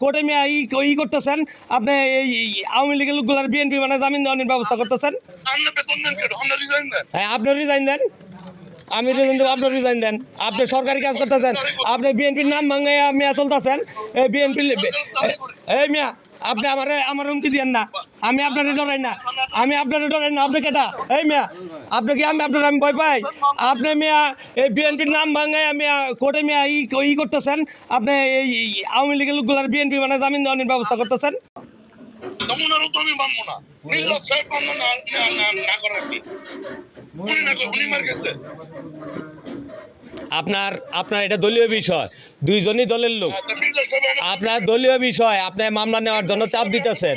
কোর্টে মিয়া ই ই করতেছেন। আপনি এই আওয়ামী লীগের লোকগুলার বিএনপি মানে জামিন দেওয়ার ব্যবস্থা করতেছেন। হ্যাঁ আপনি রিজাইন দেন। আমি রিজাইন দেবো আপনি রিজাইন দেন। আপনি সরকারি কাজ করতেছেন। আপনি বিএনপির নাম ভাঙাইয়া মেয়া চলতেছেন। এই বিএনপি এই মিয়া আপনি আমার আমার হুমকি দিয়েন না। আমি আপনার ডরাই না। আমি আপনার ডরাই না। আপনি কেটা এই মিয়া, আপনি কি আমি আপনার আমি ভয় পাই? আপনি মিয়া, এই বিএনপির নাম ভাঙে মিয়া, কোর্টে মিয়া ই ই করতেছেন। আপনি এই আওয়ামী লীগের লোকগুলার বিএনপি মানে জামিন দেওয়ার ব্যবস্থা করতেছেন। আমি না। না না আপনার আপনার এটা দলীয় বিষয়। দুইজনই দলের লোক। আপনার দলীয় বিষয় আপনার মামলা নেওয়ার জন্য চাপ দিতেছেন।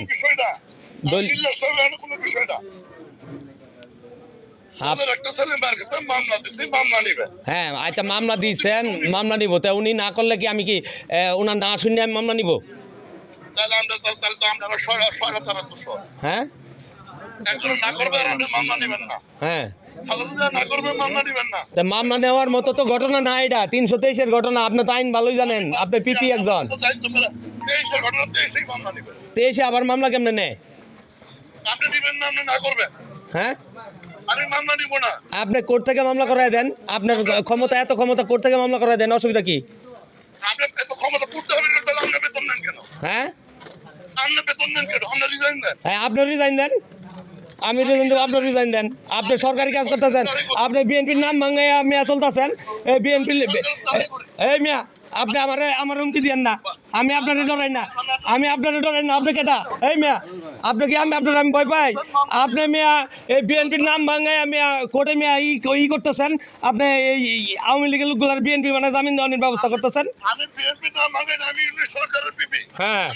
হ্যাঁ আচ্ছা মামলা দিয়েছেন মামলা নিব। তা উনি না করলে কি আমি কি এ, ওনার না শুনে আমি মামলা নিব? হ্যাঁ? মামলা হ্যাঁ। মামলা নেওয়ার মতো তো ঘটনা না এটা। তিনশো তেইশের ঘটনা আপনি তো আইন ভালোই জানেন। আপনি পিপি একজন। তেইশে আবার মামলা কেমনে নেয়? হ্যাঁ? আপনি কোর্ট থেকে মামলা করায় দেন। আপনার ক্ষমতা এত ক্ষমতা কোর্ট থেকে মামলা করায় দেন অসুবিধা কি হ্যাঁ আপনি রিজাইন দেন আমি রিজাইন দেবো আপনি রিজাইন দেন। আপনি সরকারি কাজ করতেছেন আপনি বিএনপির নাম ভাঙে মেয়া চলতেছেন। এই বিএনপি এই মিয়া আপনি আমার আমার হুমকি দিয়েন না। আমি আপনার ডরাই না। আমি আপনার ডরাই না। আপনি কেটা এই মিয়া আপনি কি আমি আপনার আমি ভয় পাই? আপনি মেয়া এই বিএনপির নাম ভাঙে মিয়া কোর্টে মিয়া ই ই করতেছেন। আপনি এই আওয়ামী লীগের লোকগুলার বিএনপি মানে জামিন দেওয়ার ব্যবস্থা করতেছেন। হ্যাঁ।